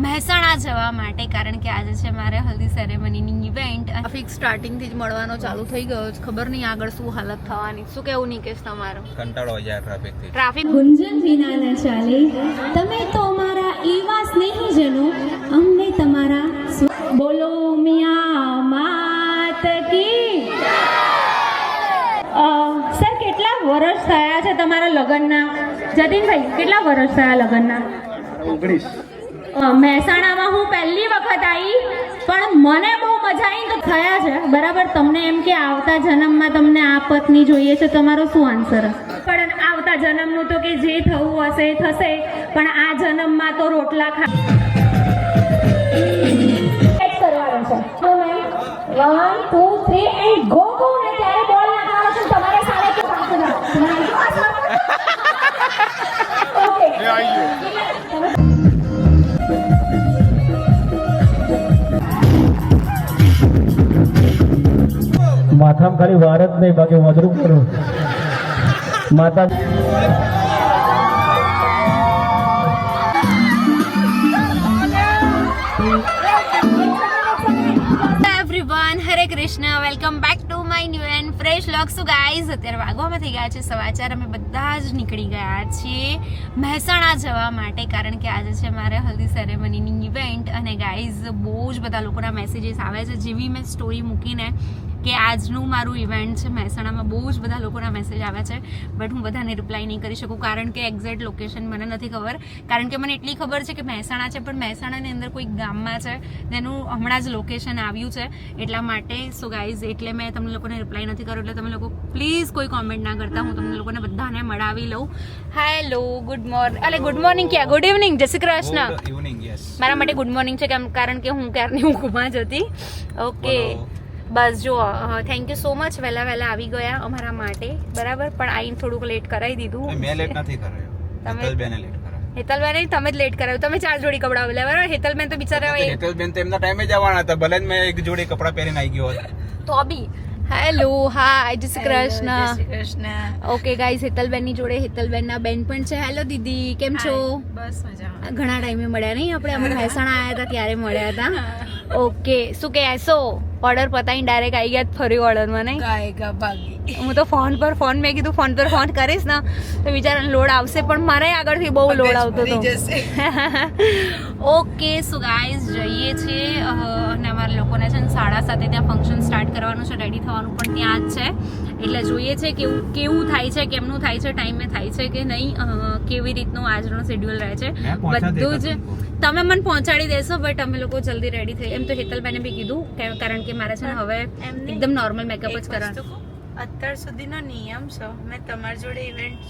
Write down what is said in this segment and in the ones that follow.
મહેસાણા જવા માટે કારણ કે આજે છે મારે હલ્દી સેરેમનીની ઇવેન્ટ ટ્રાફિક સ્ટાર્ટિંગથી જ મળવાનો ચાલુ થઈ ગયો છે. ખબર નહીં આગળ શું હાલત થવાની. શું કેવું નિકેશ તમારું? કંટાળો જાય ટ્રાફિકથી ટ્રાફિક ગુંજન વિના ન ચાલે. તમે તો અમારા એવા સ્નેહીજનો. અમને તમારા બોલો મિયા માત કી સર કેટલા વર્ષ થયા છે તમારા લગ્નના? જતીનભાઈ કેટલા વર્ષ થયા લગ્નના? અ, મહેસાણામાં હું પહેલી વખત આવી પણ મને બહુ મજા આવી તો થયા છે બરાબર? તમને એમ કે આવતા જન્મમાં તમને આ પત્ની જોઈએ છે તમારો શું આન્સર પણ આવતા જન્મનું તો કે જે થવું હશે એ થશે પણ આ જન્મમાં તો રોટલા ખા one two three and go go ને ત્યારે બોલ નાખવાનો છે તમારે સાડે કે ઓકે માથામાં ખાલી વાર જ નહીં, બાકી વધરું કરું. માતા Hare Krishna welcome back to my new and fresh vlog so guys અત્યારે વાગવામાં થઈ ગયા છે સમાચાર. અમે બધા જ નીકળી ગયા છીએ મહેસાણા જવા માટે, કારણ કે આજે છે મારે હલ્દી સેરેમનીની ઇવેન્ટ અને ગાઈઝ બહુ જ બધા લોકોના મેસેજીસ આવે છે. જેવી મેં સ્ટોરી મૂકીને કે આજનું મારું ઇવેન્ટ છે મહેસાણામાં બહુ જ બધા લોકોના મેસેજ આવ્યા છે બટ હું બધાને રિપ્લાય નહીં કરી શકું કારણ કે એક્ઝેક્ટ લોકેશન મને નથી ખબર. કારણ કે મને એટલી ખબર છે કે મહેસાણા છે પણ મહેસાણાની અંદર કોઈ ગામમાં છે જેનું હમણાં જ લોકેશન આવ્યું છે એટલા માટે સો ગાઈઝ એટલે મેં તમને લોકોને રિપ્લાય નથી કર્યો એટલે તમે લોકો પ્લીઝ કોઈ કોમેન્ટ ના કરતા હું તમને લોકોને બધાને મળાવી લઉં. હેલો ગુડ મોર્નિંગ અલે ગુડ મોર્નિંગ ક્યાં? ગુડ ઇવનિંગ જય શ્રી કૃષ્ણ. મારા માટે ગુડ મોર્નિંગ છે કેમ કારણ કે હું ક્યારની ઊંઘમાં જ હતી. ઓકે. બસ જો થેન્ક યુ સો મચ વહેલા વહેલા આવી ગયા અમારા માટે. બરાબર? પણ આઈને થોડુંક લેટ કરાવી દીધું. મેં લેટ નથી કરાયો. તમે- હેતલબેને લેટ હેતલબેન નહીં, તમે જ લેટ કરાવ્યું તમે ચાર જોડી કપડા આવેલા બરાબર? હેતલબેન તો બિચારા હેતલબેન તો એમના ટાઈમે જવાના હતા. ભલે જ મેં એક જોડી કપડા પહેરીને આવી ગયો હતો. તો બી. હેલો હા જય શ્રી કૃષ્ણ. ઓકે ગાઈઝ હેતલબેનની જોડે હેતલબેનના બેન પણ છે. હેલો દીદી કેમ છો? બસ મજામાં. ઘણા ટાઈમે મળ્યા નહીં આપણે. અમે મહેસાણા આવ્યા હતા ત્યારે મળ્યા હતા. ઓકે શું કે એસો ઓર્ડર પતાવીને ડાયરેક્ટ આવી ગયા ફરી ઓર્ડરમાં નહીં? ગાયકા ભાગી. હું તો ફોન પર ફોન મેં કીધું ફોન પર ફોન કરીશ ને તો બિચારાને લોડ આવશે પણ મારે આગળથી બહુ લોડ આવતો હતો. જશે. ઓકે સો ગાઈઝ જઈએ છીએ અને અમારા લોકોને છે ને સાડા સાતે ત્યાં ફંક્શન સ્ટાર્ટ કરવાનું છે રેડી થવાનું પણ ત્યાં જ છે. એટલે જોઈએ છે કેવું કેવું થાય છે કેમનું થાય છે ટાઈમે થાય છે કે નહીં કેવી રીતનું આજનો શેડ્યુલ રહે છે. બધું જ તમે મને પહોંચાડી દેશો બટ અમે લોકો જલ્દી રેડી થઈ એમ તો હેતલબેને બી કીધું કે- કારણ કે મારે છે ને હવે એકદમ નોર્મલ મેકઅપ જ કરવાનું? અત્યાર સુધીનો નિયમ છે. મેં તમારી જોડે ઇવેન્ટ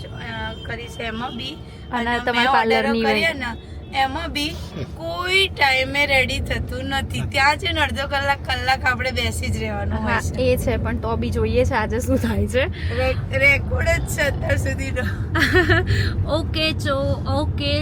કરી છે. એમાં બી અને તમારા પાર્લરની ઓર્ડરો ને એમાં બી કોઈ ટાઈમે રેડી થતું નથી. ત્યાં છે ને અડધો કલાક કલાક આપણે બેસી જ રહેવાનું હોય છે. એ છે પણ તો બી જોઈએ છે આજે શું થાય છે. રેકોર્ડ જ છે અત્યાર સુધીનો. ઓકે ચો ઓકે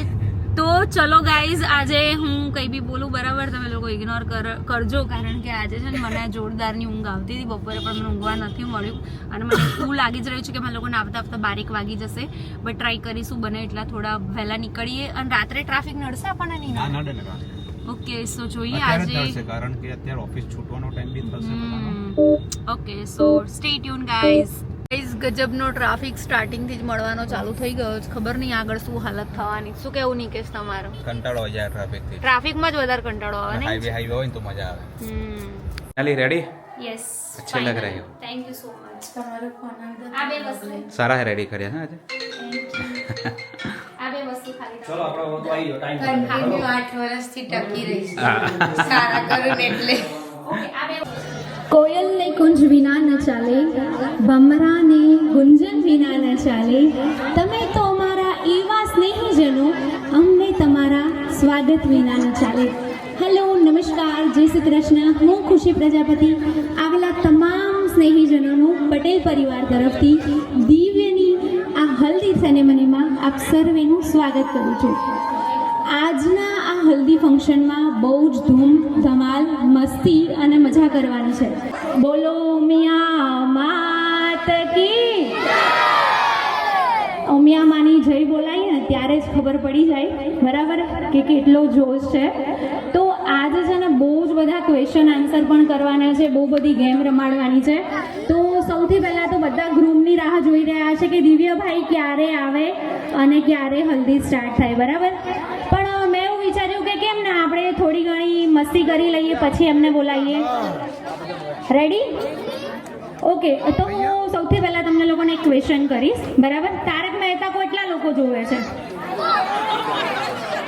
તો ચલો ગાઈઝ આજે હું કંઈ બી બોલું બરાબર તમે લોકો ઇગ્નોર કરજો કારણ કે આજે છે ને મને જોરદારની ઊંઘ આવતી હતી બપોરે પણ મને ઊંઘવા નથી મળ્યું. અને મને એવું લાગી જ રહ્યું છે કે મને લોકોને આવતા આવતા બારીક વાગી જશે. બટ ટ્રાય કરીશું બને એટલા થોડા વહેલા નીકળીએ. અને રાત્રે ટ્રાફિક નડશે આપણને નહીં. ઓકે સો જોઈએ આજે કારણ કે અત્યારે ઓફિસ છૂટવાનો ટાઈમ બી થશે okay so stay tune guys ગજબનો traffic સ્ટાર્ટિંગથી જ મળવાનો ચાલુ થઈ ગયો છે. ખબર નહીં આગળ શું હાલત થવાની. શું કેવું નિકેશ તમારો? કંટાળો આવે યાર ટ્રાફિકથી ટ્રાફિકમાં જ વધારે કંટાળો આવે ને? હાઈવે હાઈવે હોય તો મજા આવે. ચાલી રેડી યસ અચ્છા લગ રહી થેન્ક યુ સો મચ તમારો ફોન આ બે વસ્તુ. સારા રેડી કર્યા હા આજે? આ બે વસ્તુ ખાલી ચલો આપણો તો આવી ગયો ટાઈમ કન્ટિન્યુ 8 વર્ષથી ટકી રહી છે સારા કરો એટલે. ઓકે કુંજ વિના ન ચાલે, ભમરાને ગુંજન વિના ન ચાલે. તમે તો અમારા એવા સ્નેહીજનો, અમને તમારા સ્વાગત વિના ન ચાલે. હેલો, નમસ્કાર, જય શ્રી કૃષ્ણ. હું ખુશી પ્રજાપતિ. આવેલા તમામ સ્નેહીજનોનું પટેલ પરિવાર તરફથી દિવ્યની આ હલ્દી સેરેમનીમાં આપ સર્વેનું સ્વાગત કરું છું. આજના આ હલ્દી ફંક્શનમાં બહુ જ ધૂમ ધમાલ મસ્તી અને મજા કરવાની છે. બોલો ત્યારે જ ખબર પડી જાય. બરાબર? કે કેટલો જોશ છે. તો આજે છે ને બહુ જ બધા ક્વેશ્ચન આન્સર પણ કરવાના છે. બહુ બધી ગેમ રમાડવાની છે. તો સૌથી પહેલાં તો બધા ગ્રુપની રાહ જોઈ રહ્યા છે કે દિવ્યભાઈ ક્યારે આવે અને ક્યારે હલ્દી સ્ટાર્ટ થાય. બરાબર? પણ મેં એવું વિચાર્યું કે કેમ ના, આપણે થોડી ઘણી મસ્તી કરી લઈએ, પછી એમને બોલાવીએ. રેડી ઓકે તો હું સૌથી પહેલાં તમને લોકોને એક ક્વેશ્ચન કરીશ. બરાબર? તારક મહેતા કેટલા લોકો જોવે છે.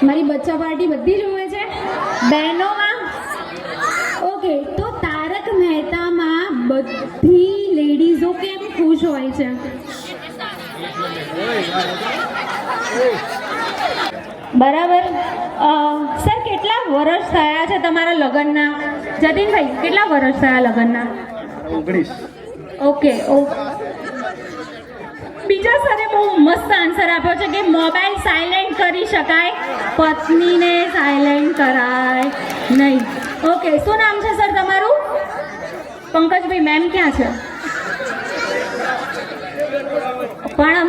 મારી બચ્ચા પાર્ટી બધી જોવે છે. બહેનોમાં. ઓકે તો તારક મહેતામાં બધી લેડીઝો કેમ ખુશ હોય છે? બરાબર. સર કેટલા વર્ષ થયા છે તમારા લગ્નના? જતીનભાઈ કેટલા વર્ષ થયા લગ્નના? ઓગણીસ. ઓકે ઓ બીજા સરે બહુ મસ્ત આન્સર આપ્યો છે કે મોબાઈલ સાયલેન્ટ કરી શકાય, પત્નીને સાયલેન્ટ કરાય નહીં. ઓકે શું નામ છે સર તમારું? પંકજભાઈ મેમ ક્યાં છે? પણ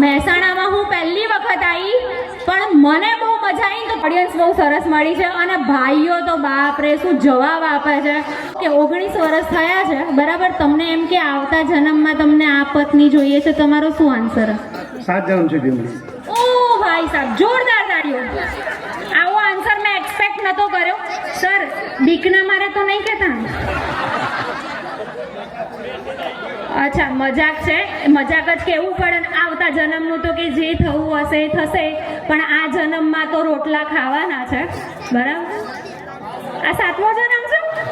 મહેસાણામાં હું પહેલી વખત આવી પણ મને બહુ મજા આવી તો ઓડિયન્સ બહુ સરસ મળી છે અને ભાઈઓ તો બાપ રે શું જવાબ આપે છે. કે ઓગણીસ વર્ષ થયા છે બરાબર? તમને એમ કે આવતા જન્મમાં તમને આ પત્ની જોઈએ છે તમારો શું આન્સર સાત જન્મ સુધી ઓ ભાઈ સાહેબ જોરદાર તાળીઓ. આવો આન્સર મેં એક્સપેક્ટ નતો કર્યો. સર બીકના મારે તો નહીં કહેતા? અચ્છા મજાક છે. મજાક જ કેવું પડે ને આવતા જન્મનું તો કે જે થવું હશે એ થશે પણ આ જન્મમાં તો રોટલા ખાવાના છે. બરાબર? આ સાતમો જન્મ છે આપણે ગેમ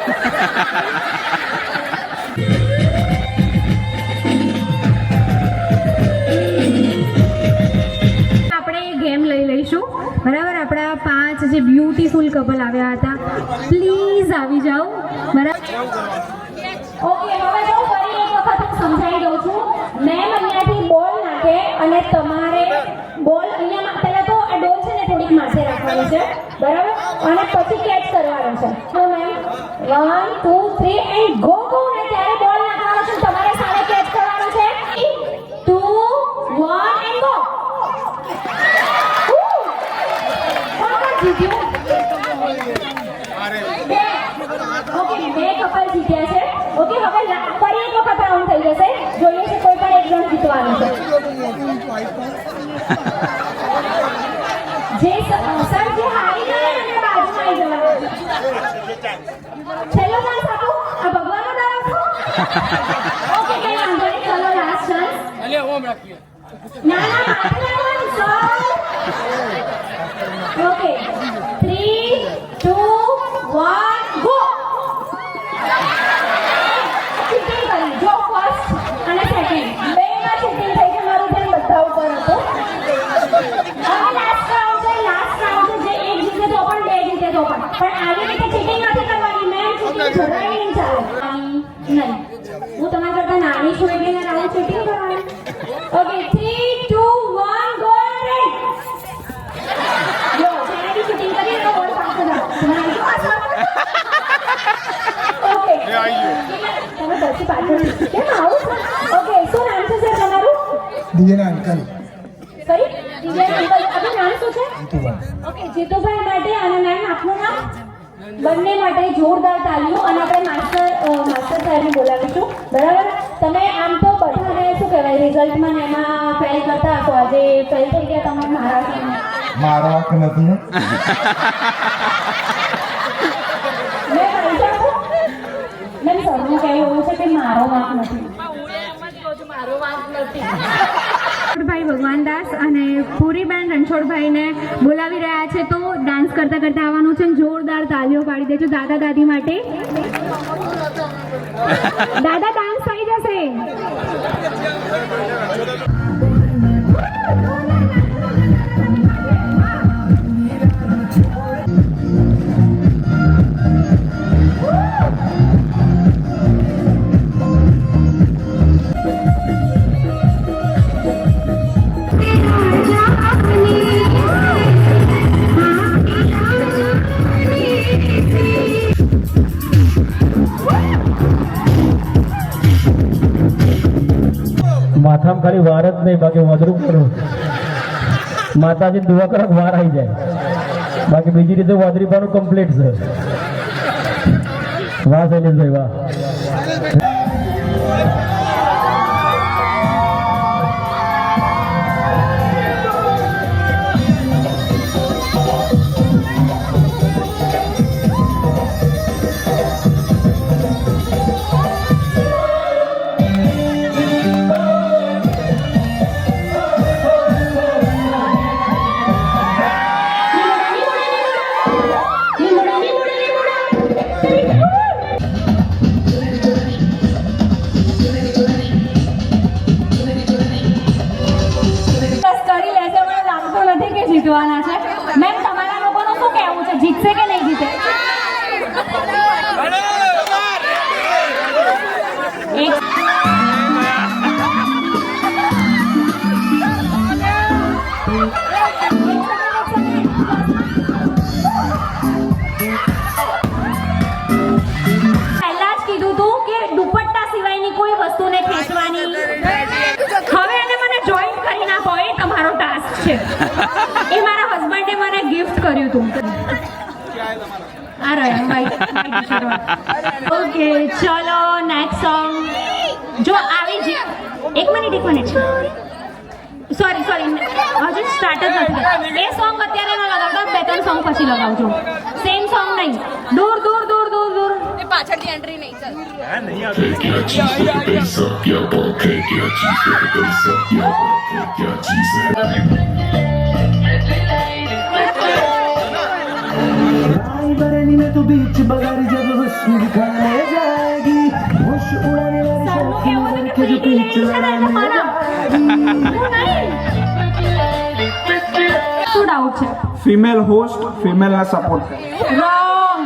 લઈ લઈશું બરાબર? આપણા પાંચ જે બ્યુટીફુલ કપલ આવ્યા હતા. પ્લીઝ આવી જાઓ. બરાબર? સમજાવી દઉં છું. મેમ બોલ નાખે અને તમારે બોલ અહીંયા પહેલા તો બરાબર? અને પછી કેચ કરવાનો છે. One two three and go go ને ત્યારે બોલ નાખવાનો છે. તમારે સામે કેચ કરવાનો છે. Two one and go okay બે કપલ જીત્યા છે. ઓકે હવે ફરી એક વખત રાઉન્ડ થઈ જશે. જોઈએ છે કોઈ પણ એક જણ જીતવાનું છે. જે સર જે હારી ગયો ને એને બાજુમાં આવી જવાનું છે. છેલ્લો ચાન્સ આપો આ ભગવાનનો દાવ છો ઓકે કઈ વાંધો નહીં ચલો થઈ છે મારું ધ્યાન બધા ઉપર એક જીતે તો પણ બે આવી રીતે ચીટિંગ નથી કરવાની મેં ચીટિંગ જરાય નહીં ચાલે આની નહીં હું તમારા કરતા નાની છું એટલે મેં આવું ચીટિંગ કરવાની okay three, two one, go red જો જેને બી શૂટિંગ કરી તો બોલ પાછો જાઓ તમારે જો આ સામે ઓકે તમે પછી પાછળ કેમ આવું ઓકે શું નામ છે સર તમારું દિવ્યાના અંકલ સરી દિવ્યા અંકલ આપનું નામ શું છે ઓકે જીતુભાઈ માટે અને મેમ આપનું નામ? બંને માટે જોરદાર તાલીઓ અને આપણે માસ્ટર અ, માસ્ટર સાહેબને બોલાવીશું. બરાબર? તમે આમ તો બધાને શું કહેવાય? રિઝલ્ટમાં ને એમાં ફેલ કરતા હશો. આજે ફેલ થઈ ગયા તમે મારા મારા હક નથી? મેં કહી શકું મેમ સરનું કહેવું એવું છે કે મારો વાંક નથી. રણછોડભાઈ ભગવાનદાસ અને પૂરીબેન રણછોડભાઈને બોલાવી રહ્યા છે. તો ડાન્સ કરતા કરતા આવવાનું છે જોરદાર તાલીઓ પાડી દેજો દાદા દાદી માટે. દાદા ડાન્સ થઈ જશે. વાર નહીં, બાકી વધરું કરું. માતાજી દુઆ કરો વાર આવી જાય. બાકી બીજી રીતે વાદરીપાનું કમ્પ્લીટ છે. વાહ, શૈલેષભાઈ, વાહ. નથી કે જીતવાના એ મારા હસબન્ડે મને ગિફ્ટ કર્યું હતું ઓકે ચલો નેક્સ્ટ સોંગ જો આવી જ એક મિનિટ એક મિનિટ સોરી સોરી હજુ સ્ટાર્ટ જ નથી એ સોંગ અત્યારે ન લગાવતો બે ત્રણ સોંગ પછી લગાવજો. સેમ સોંગ નહીં. દૂર દૂર દૂર દૂર દૂર. એ એન્ટ્રી નહીં ચાલ. હા નહીં આવતી. तो बीच बगर जब हुस्न दिखाने जाएगी होश उड़ाने वाली સરનું शौकीन કેવું बन હતું के કે जो pre-wedding पीछ છે ને लड़ाने તમારા? હું નહીં. શું ડાઉટ છે ફિમેલ હોસ્ટ ફિમેલના સપોર્ટ રોંગ